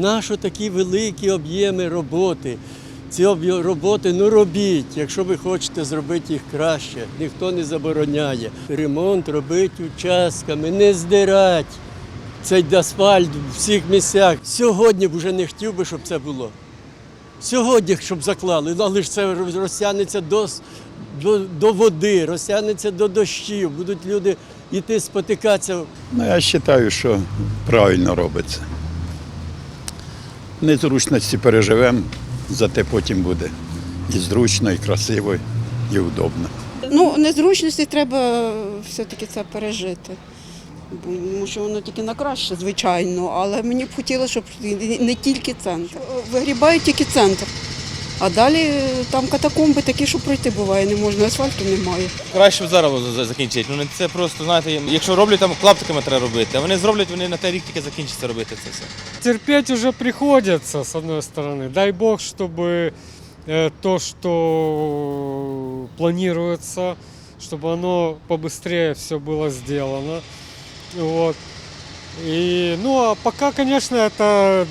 нащо такі великі об'єми роботи? Ці роботи ну робіть, якщо ви хочете зробити їх краще. Ніхто не забороняє. Ремонт робити участками, не здирать цей асфальт в всіх місцях. Сьогодні б вже не хотів би, щоб це було. Сьогодні, щоб заклали, але ж це розтягнеться до, до, до води, розтягнеться до дощів, будуть люди йти спотикатися. Ну, я вважаю, що правильно робиться. Незручності переживемо, зате потім буде і зручно, і красиво, і удобно. Ну, незручності треба все-таки це пережити. Тому що воно тільки на краще, звичайно, але мені б хотілося, щоб не тільки центр. Вигрібають тільки центр. А далі е, там катакомби такі, що пройти буває, не можна, асфальту немає. Краще б зараз за- закінчити. Ну не це просто, знаєте, якщо роблять там клаптиками треба робити, а вони зроблять, вони на той рік тільки закінчаться робити це все. терпеть уже приходится, с одной стороны. Дай бог, чтобы э, то, что планируется, чтобы оно побыстрее все было сделано. Вот. И, ну, а пока, конечно, это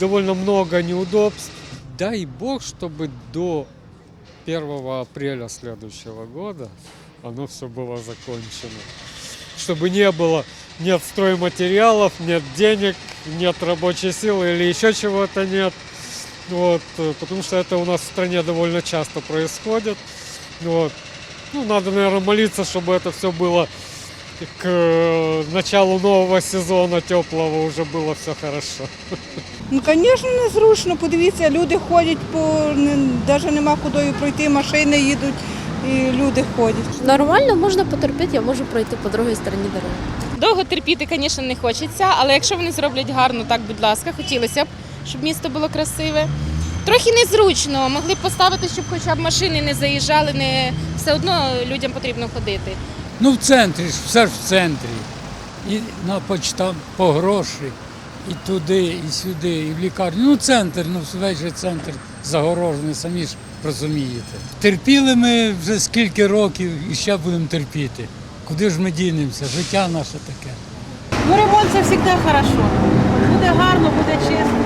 довольно много неудобств. Дай бог, чтобы до 1 апреля следующего года оно все было закончено. Чтобы не было нет стройматериалов, нет денег, нет рабочей силы или еще чего-то нет. Вот, э, потому что это у нас в стране довольно часто происходит. Вот. Ну, надо, наверное, молиться, чтобы это все было к э, началу нового сезона теплого уже было все хорошо. Ну, звісно, незручно. Подивіться, люди ходять по навіть нема куди пройти, машини їдуть і люди ходять. Нормально можна потерпіти, я можу пройти по другій стороні дороги. Довго терпіти, звісно, не хочеться, але якщо вони зроблять гарно, так, будь ласка, хотілося б, щоб місто було красиве. Трохи незручно, могли б поставити, щоб хоча б машини не заїжджали, не все одно людям потрібно ходити. Ну, в центрі ж, все ж в центрі. І на почта по гроші, і туди, і сюди, і в лікарню. Ну, центр, ну весь же центр загорожений, самі ж розумієте. Терпіли ми вже скільки років і ще будемо терпіти. Куди ж ми дінемося? Життя наше таке. Ну, ремонт це завжди добре. Буде гарно, буде чесно.